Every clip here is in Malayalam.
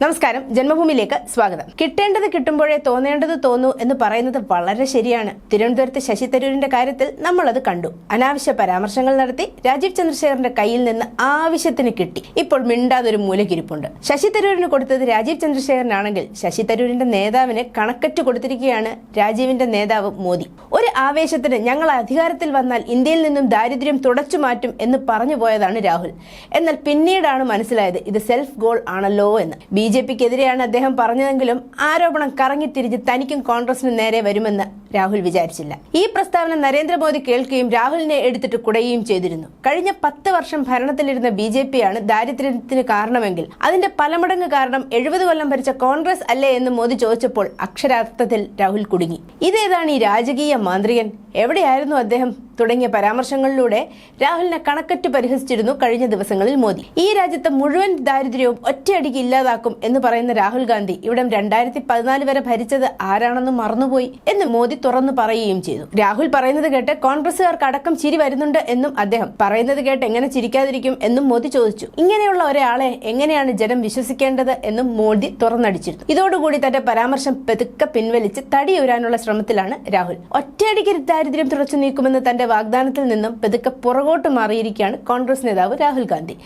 നമസ്കാരം. ജന്മഭൂമിയിലേക്ക് സ്വാഗതം. കിട്ടേണ്ടത് കിട്ടുമ്പോഴേ തോന്നേണ്ടത് തോന്നൂ എന്ന് പറയുന്നത് വളരെ ശരിയാണ്. തിരുവനന്തപുരത്ത് ശശി തരൂരിന്റെ കാര്യത്തിൽ നമ്മൾ അത് കണ്ടു. അനാവശ്യ പരാമർശങ്ങൾ നടത്തി രാജീവ് ചന്ദ്രശേഖറിന്റെ കയ്യിൽ നിന്ന് ആവശ്യത്തിന് കിട്ടി. ഇപ്പോൾ മിണ്ടാതൊരു മൂലക്കിരിപ്പുണ്ട്. ശശി തരൂരിന് കൊടുത്തത് രാജീവ് ചന്ദ്രശേഖരനാണെങ്കിൽ ശശി തരൂരിന്റെ നേതാവിന് കണക്കറ്റ് കൊടുത്തിരിക്കുകയാണ് രാജീവിന്റെ നേതാവ് മോദി. ഒരു ആവേശത്തിന് ഞങ്ങൾ അധികാരത്തിൽ വന്നാൽ ഇന്ത്യയിൽ നിന്നും ദാരിദ്ര്യം തുടച്ചു മാറ്റും എന്ന് പറഞ്ഞു പോയതാണ് രാഹുൽ. എന്നാൽ പിന്നീടാണ് മനസ്സിലായത് ഇത് സെൽഫ് ഗോൾ ആണല്ലോ എന്ന്. ബി ജെ പിക്കെതിരെയാണ് അദ്ദേഹം പറഞ്ഞതെങ്കിലും ആരോപണം കറങ്ങിത്തിരിഞ്ഞ് തനിക്കും കോൺഗ്രസിനും നേരെ വരുമെന്ന് രാഹുൽ വിചാരിച്ചില്ല. ഈ പ്രസ്താവന നരേന്ദ്രമോദി കേൾക്കുകയും രാഹുലിനെ എടുത്തിട്ട് കുടയുകയും ചെയ്തിരുന്നു. കഴിഞ്ഞ പത്ത് വർഷം ഭരണത്തിലിരുന്ന ബി ജെ പിയാണ് ദാരിദ്ര്യത്തിന് കാരണമെങ്കിൽ അതിന്റെ പലമടങ്ങ് കാരണം എഴുപത് കൊല്ലം ഭരിച്ച കോൺഗ്രസ് അല്ലേ എന്ന് മോദി ചോദിച്ചപ്പോൾ അക്ഷരാർത്ഥത്തിൽ രാഹുൽ കുടുങ്ങി. ഇതേതാണ് ഈ രാജകീയ മാന്ത്രികൻ? എവിടെയായിരുന്നു അദ്ദേഹം? തുടങ്ങിയ പരാമർശങ്ങളിലൂടെ രാഹുലിനെ കണക്കറ്റ് പരിഹസിച്ചിരുന്നു കഴിഞ്ഞ ദിവസങ്ങളിൽ മോദി. ഈ രാജ്യത്തെ മുഴുവൻ ദാരിദ്ര്യവും ഒറ്റയടിക്ക് ഇല്ലാതാക്കും എന്ന് പറയുന്ന രാഹുൽ ഗാന്ധി ഇവിടെ രണ്ടായിരത്തി പതിനാല് വരെ ഭരിച്ചത് ആരാണെന്ന് മറന്നുപോയി എന്ന് മോദി തുറന്നു പറയുകയും ചെയ്തു. രാഹുൽ പറയുന്നത് കേട്ട് കോൺഗ്രസുകാർക്ക് അടക്കം ചിരി വരുന്നുണ്ട് എന്നും അദ്ദേഹം പറയുന്നത് കേട്ട് എങ്ങനെ ചിരിക്കാതിരിക്കും എന്നും മോദി ചോദിച്ചു. ഇങ്ങനെയുള്ള ഒരാളെ എങ്ങനെയാണ് ജനം വിശ്വസിക്കേണ്ടത് എന്നും മോദി തുറന്നടിച്ചിരുന്നു. ഇതോടുകൂടി തന്റെ പരാമർശം പെതുക്കെ പിൻവലിച്ച് തടിയുരാനുള്ള ശ്രമത്തിലാണ് രാഹുൽ. ഒറ്റയടിക്ക് ദാരിദ്ര്യം തുടച്ചു നീക്കുമെന്ന് തന്റെ വാഗ്ദാനത്തിൽ നിന്നും പെതുക്കെ പുറകോട്ട് മാറിയിരിക്കുകയാണ് കോൺഗ്രസ് നേതാവ് രാഹുൽ ഗാന്ധി.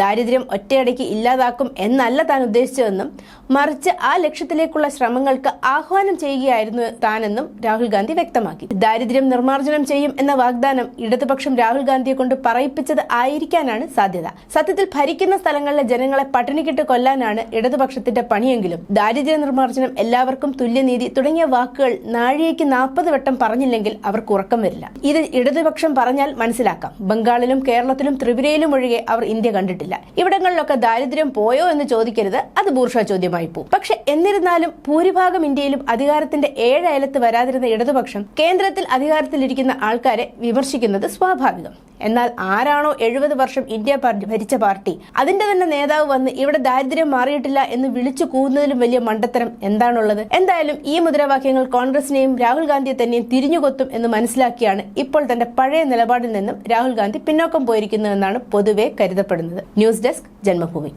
ദാരിദ്ര്യം ഒറ്റയടയ്ക്ക് ഇല്ലാതാക്കും എന്നല്ല താൻ ഉദ്ദേശിച്ചതെന്നും മറിച്ച് ആ ലക്ഷ്യത്തിലേക്കുള്ള ശ്രമങ്ങൾക്ക് ആഹ്വാനം ചെയ്യുകയായിരുന്നു താനെന്നും രാഹുൽ ഗാന്ധി വ്യക്തമാക്കി. ദാരിദ്ര്യം നിർമ്മാർജനം ചെയ്യും എന്ന വാഗ്ദാനം ഇടതുപക്ഷം രാഹുൽ ഗാന്ധിയെ കൊണ്ട് പറയിപ്പിച്ചത് ആയിരിക്കാനാണ് സാധ്യത. സത്യത്തിൽ ഭരിക്കുന്ന സ്ഥലങ്ങളിലെ ജനങ്ങളെ പട്ടിണിക്കിട്ട് കൊല്ലാനാണ് ഇടതുപക്ഷത്തിന്റെ പണിയെങ്കിലും ദാരിദ്ര്യ നിർമ്മാർജനം എല്ലാവർക്കും തുല്യനീതി തുടങ്ങിയ വാക്കുകൾ നാഴികയ്ക്ക് നാൽപ്പത് വട്ടം പറഞ്ഞില്ലെങ്കിൽ അവർക്ക് ഉറക്കം വരില്ല. ഇത് ഇടതുപക്ഷം പറഞ്ഞാൽ മനസ്സിലാക്കാം. ബംഗാളിലും കേരളത്തിലും ത്രിപുരയിലും ഒഴികെ അവർ ഇന്ത്യ കണ്ടിട്ടില്ല. ഇവിടങ്ങളിലൊക്കെ ദാരിദ്ര്യം പോയോ എന്ന് ചോദിക്കരുത്. അത് ബൂർഷ ചോദ്യമായി പോകും. പക്ഷെ എന്നിരുന്നാലും ഭൂരിഭാഗം ഇന്ത്യയിലും അധികാരത്തിന്റെ ഏഴയലത്ത് വരാതിരുന്ന ഇടതുപക്ഷം കേന്ദ്രത്തിൽ അധികാരത്തിലിരിക്കുന്ന ആൾക്കാരെ വിമർശിക്കുന്നത് സ്വാഭാവികം. എന്നാൽ ആരാണോ എഴുപത് വർഷം ഇന്ത്യ ഭരിച്ച പാർട്ടി അതിന്റെ തന്നെ നേതാവ് വന്ന് ഇവിടെ ദാരിദ്ര്യം മാറിയിട്ടില്ല എന്ന് വിളിച്ചു കൂവുന്നതിലും വലിയ മണ്ടത്തരം എന്താണുള്ളത്? എന്തായാലും ഈ മുദ്രാവാക്യങ്ങൾ കോൺഗ്രസിനെയും രാഹുൽ ഗാന്ധിയെ തന്നെയും തിരിഞ്ഞുകൊത്തും എന്ന് മനസ്സിലാക്കിയാണ് ഇപ്പോൾ തന്റെ പഴയ നിലപാടിൽ നിന്നും രാഹുൽ ഗാന്ധി പിന്നോക്കം പോയിരിക്കുന്നുവെന്നാണ് പൊതുവെ കരുതപ്പെടുന്നത്. News desk Janmabhumi.